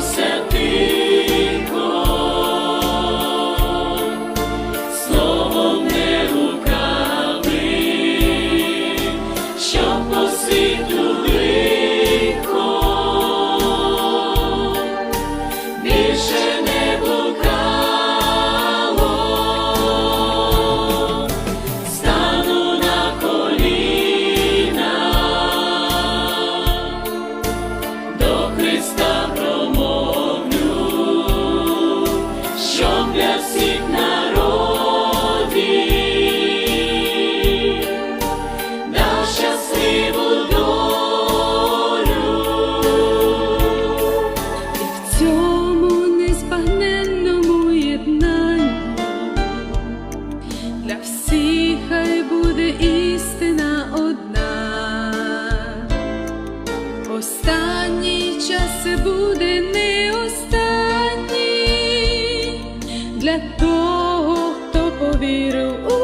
молюся тихо, словом не руками, щоб по щоб для всіх народів дав щасливу долю. В цьому незбагненному єднанні для всіх хай буде істина одна. Останній час це буде не останній для того, хто повірив у